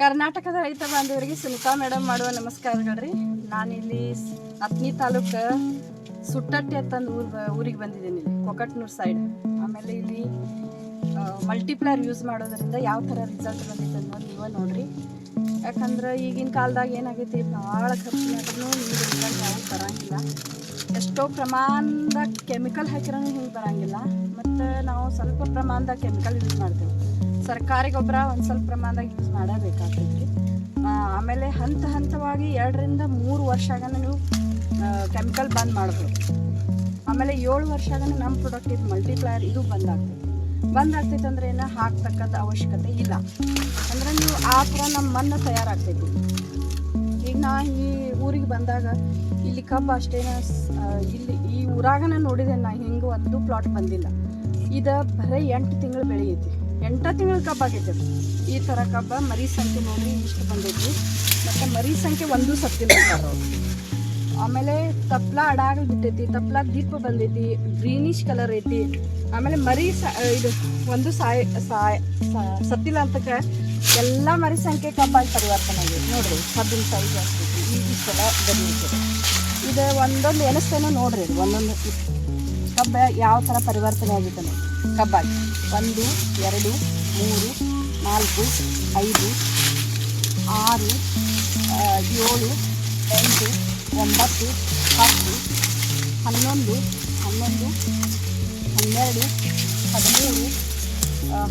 ಕರ್ನಾಟಕದ ರೈತ ಬಾಂಧವರಿಗೆ ಸುನಿತಾ ಮೇಡಮ್ ಮಾಡುವ ನಮಸ್ಕಾರಗಳ್ರಿ. ನಾನಿಲ್ಲಿ ಅತ್ನಿ ತಾಲೂಕ ಸುಟ್ಟಟ್ಟಿ ಅಂತಂದು ಊರ್ ಊರಿಗೆ ಬಂದಿದ್ದೀನಿ ಕೊಕಟ್ನೂರ್ ಸೈಡ್ ಆಮೇಲೆ ಇಲ್ಲಿ ಮಲ್ಟಿಪ್ಲರ್ ಯೂಸ್ ಮಾಡೋದ್ರಿಂದ ಯಾವ ಥರ ರಿಸಲ್ಟ್ ಬಂದಿತ್ತು ಅನ್ನೋದು ನೀವೇ ನೋಡ್ರಿ. ಯಾಕಂದ್ರೆ ಈಗಿನ ಕಾಲದಾಗ ಏನಾಗೈತಿ, ಭಾಳ ಖರ್ಚಿನಾದ್ರೂ ನೀರು ರಿಸಲ್ಟ್ ಯಾವ ಬರಂಗಿಲ್ಲ. ಎಷ್ಟೋ ಪ್ರಮಾಣದಾಗ ಕೆಮಿಕಲ್ ಹಾಕಿರೋ ಹಿಂಗೆ ಬರಂಗಿಲ್ಲ. ಮತ್ತು ನಾವು ಸ್ವಲ್ಪ ಪ್ರಮಾಣದಾಗ ಕೆಮಿಕಲ್ ಯೂಸ್ ಮಾಡ್ತೇವೆ. ಸರ್ಕಾರಿ ಗೊಬ್ಬರ ಒಂದು ಸ್ವಲ್ಪ ಪ್ರಮಾಣದಾಗ ಯೂಸ್ ಮಾಡಬೇಕಾಗ್ತೈತಿ. ಆಮೇಲೆ ಹಂತ ಹಂತವಾಗಿ ಎರಡರಿಂದ ಮೂರು ವರ್ಷಗನ ನೀವು ಕೆಮಿಕಲ್ ಬಂದ್ ಮಾಡ್ಬೋದು. ಆಮೇಲೆ ಏಳು ವರ್ಷಗನ ನಮ್ಮ ಪ್ರಾಡಕ್ಟ್ ಇದು ಮಲ್ಟಿಪ್ಲೈಯರ್ ಇದು ಬಂದ್ ಆಗ್ತೈತಿ ಬಂದ್ ಆಗ್ತೈತೆ ಅಂದ್ರೆ ಏನು? ಹಾಕ್ತಕ್ಕಂಥ ಅವಶ್ಯಕತೆ ಇಲ್ಲ. ಅಂದ್ರೆ ನೀವು ಆ ಥರ ನಮ್ಮ ಮಣ್ಣು ತಯಾರಾಗ್ತೈತಿ. ಈಗ ನಾ ಈ ಊರಿಗೆ ಬಂದಾಗ ಇಲ್ಲಿ ಕಬ್ಬು ಅಷ್ಟೇನ ಇಲ್ಲಿ ಈ ಊರಾಗನ ನೋಡಿದೆ ನಾ, ಹಿಂಗೆ ಒಂದು ಪ್ಲಾಟ್ ಬಂದಿಲ್ಲ. ಇದು ಬರೀ ಎಂಟು ತಿಂಗಳು ಬೆಳೆಯೈತಿ. ಎಂಟ ತಿಂಗಳ ಕಬ್ಬು ಆಗೈತೆ. ಈ ಥರ ಕಬ್ಬ ಮರಿ ಸಂಖ್ಯೆ ನೋಡಿ ಇಷ್ಟು ಬಂದೈತಿ ಮತ್ತು ಮರಿ ಸಂಖ್ಯೆ ಒಂದು ಅವ್ರು. ಆಮೇಲೆ ತಪ್ಲ ಅಡಾಗಲ್ ಬಿಟ್ಟೈತಿ, ತಪ್ಲ ದೀಪ ಬಂದೈತಿ ಗ್ರೀನಿಶ್ ಕಲರ್ ಐತಿ ಆಮೇಲೆ ಮರಿ ಸ ಇದು ಒಂದು ಸಾಯ್ ಸಾಯ್ ಸತ್ತಿಲ್ಲ ಅಂತಕ್ಕೆ ಎಲ್ಲ ಮರಿ ಸಂಖ್ಯೆ ಕಬ್ಬಾಗಿ ಪರಿವರ್ತನೆ ಆಗೈತಿ ನೋಡ್ರಿ, ಕಬ್ಬಿನ ಸೈಜ್ ಆಗ್ತೈತಿ ಈ ಇಷ್ಟೆಲ್ಲ ಬಂದೈತಿ ಇದು ಒಂದೊಂದು ಎನಿಸ್ತೇನೋ ನೋಡ್ರಿ, ಒಂದೊಂದು ಕಬ್ಬ ಯಾವ ಥರ ಪರಿವರ್ತನೆ ಆಗಿತ್ತು ನೋಡಿ? ಕಬ್ಬಾಗಿ ಒಂದು, ಎರಡು, ಮೂರು, ನಾಲ್ಕು, ಐದು, ಆರು ಏಳು, ಎಂಟು, ಒಂಬತ್ತು, ಹತ್ತು, ಹನ್ನೊಂದು ಹನ್ನೊಂದು, ಹನ್ನೆರಡು, ಹದಿಮೂರು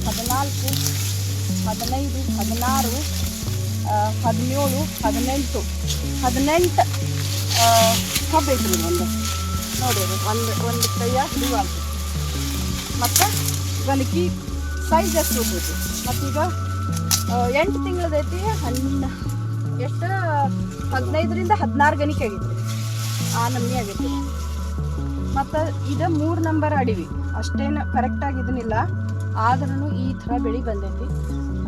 ಹದಿನಾಲ್ಕು, ಹದಿನೈದು, ಹದಿನಾರು ಹದಿನೇಳು, ಹದಿನೆಂಟು. ಹದಿನೆಂಟು ಕಬ್ಬು ಐತ್ರಿ ಒಂದು. ನೋಡಿ, ಒಂದು ಒಂದು ಕೈಯ ಆಗ್ತದೆ ಮತ್ತು ಗಣಕಿ ಸೈಜ್ ಎಷ್ಟು ಹೋಗ್ತೈತಿ ಮತ್ತೀಗ ಎಂಟು ತಿಂಗಳದೈತಿ ಹನ್ನ, ಎಷ್ಟು? ಹದಿನೈದರಿಂದ ಹದಿನಾರು ಗಣಿಕೆ ಆಗೈತಿ. ಆ ನಮೂನಿ ಆಗೈತಿ. ಮತ್ತು ಇದು ಮೂರು ನಂಬರ್ ಅಡಿವಿ. ಅಷ್ಟೇನು ಕರೆಕ್ಟಾಗಿ ಇದನ್ನಿಲ್ಲ. ಆದ್ರೂ ಈ ಥರ ಬೆಳೆ ಬಂದೈತಿ.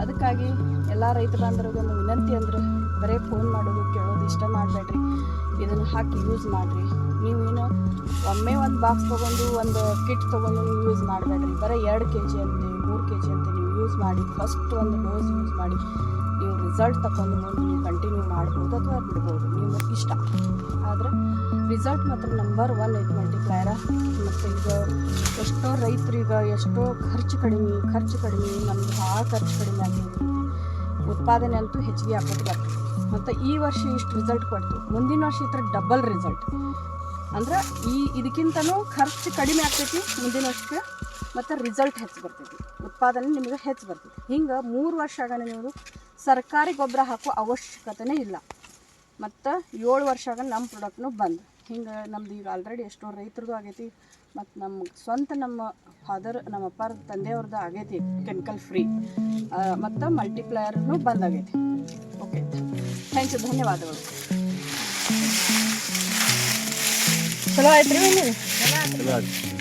ಅದಕ್ಕಾಗಿ ಎಲ್ಲ ರೈತ ಒಂದು ವಿನಂತಿ ಅಂದ್ರೆ ಬರೇ ಫೋನ್ ಮಾಡೋದು, ಕೇಳೋದು ಇಷ್ಟ ಮಾಡಬೇಡ್ರಿ. ಇದನ್ನು ಹಾಕಿ ಯೂಸ್ ಮಾಡಿರಿ. ನೀವೇನು ಒಮ್ಮೆ ಒಂದು ಬಾಕ್ಸ್ ತೊಗೊಂಡು ಒಂದು ಕಿಟ್ ತೊಗೊಂಡು ನೀವು ಯೂಸ್ ಮಾಡಬೇಡ್ರಿ. ಬರೀ ಎರಡು ಕೆ ಜಿ ಅಂತೆ, ಮೂರು ಕೆ ಜಿ ಅಂತ ನೀವು ಯೂಸ್ ಮಾಡಿ ಫಸ್ಟ್ ಒಂದು ಡೋಸ್ ಯೂಸ್ ಮಾಡಿ, ನೀವು ರಿಸಲ್ಟ್ ತಗೊಂಡು ಮುಂದೆ ನೀವು ಕಂಟಿನ್ಯೂ ಮಾಡ್ಬೋದು ಅಥವಾ ಬಿಡ್ಬೋದು, ನಿಮ್ಮ ಇಷ್ಟ. ಆದ್ರೆ ರಿಸಲ್ಟ್ ಮಾತ್ರ ನಂಬರ್ ಒನ್ ಇದು ಮಲ್ಟಿಪ್ಲೈರ ಮತ್ತು ಈಗ ಎಷ್ಟೋ ಈಗ ಎಷ್ಟೋ ಖರ್ಚು ಕಡಿಮೆ ಖರ್ಚು ಕಡಿಮೆ ನಮ್ಗೆ ಭಾಳ ಖರ್ಚು ಕಡಿಮೆ ಆಗೈತಿ ಉತ್ಪಾದನೆ ಅಂತೂ ಹೆಚ್ಚಿಗೆ ಆಗ್ಬೋದು ಬರ್ತದೆ ಮತ್ತು ಈ ವರ್ಷ ಇಷ್ಟು ರಿಸಲ್ಟ್ ಕೊಡ್ತು. ಮುಂದಿನ ವರ್ಷ ಈ ಡಬಲ್ ರಿಸಲ್ಟ್ ಅಂದ್ರೆ ಈ ಇದಕ್ಕಿಂತನೂ ಖರ್ಚು ಕಡಿಮೆ ಆಗ್ತೈತಿ ಮುಂದಿನ ವರ್ಷಕ್ಕೆ, ಮತ್ತು ರಿಸಲ್ಟ್ ಹೆಚ್ಚು ಬರ್ತೈತಿ. ಉತ್ಪಾದನೆ ನಿಮಗೆ ಹೆಚ್ಚು ಬರ್ತೈತಿ. ಹಿಂಗೆ ಮೂರು ವರ್ಷ ಆಗನ ನೀವು ಸರ್ಕಾರಿ ಗೊಬ್ಬರ ಹಾಕೋ ಅವಶ್ಯಕತೆನೇ ಇಲ್ಲ. ಮತ್ತು ಏಳು ವರ್ಷ ಆಗ ನಮ್ಮ ಪ್ರಾಡಕ್ಟ್ನು ಬಂದು. ಹಿಂಗೆ ನಮ್ದು ಈಗ ಆಲ್ರೆಡಿ ಎಷ್ಟೋ ರೈತರದ್ದು ಆಗೈತಿ, ಮತ್ತು ನಮ್ಮ ಸ್ವಂತ ನಮ್ಮ ಫಾದರ್ ನಮ್ಮ ಅಪ್ಪಾರ ತಂದೆಯವ್ರದ್ದು ಆಗೈತಿ ಕೆಮಿಕಲ್ ಫ್ರೀ ಮತ್ತು ಮಲ್ಟಿಪ್ಲೈಯರ್ನು ಆಗೈತಿ. ಓಕೆ ಥ್ಯಾಂಕ್ ಯು ಧನ್ಯವಾದಗಳು. ಚಲೋ ಆಯ್ತು ರೀ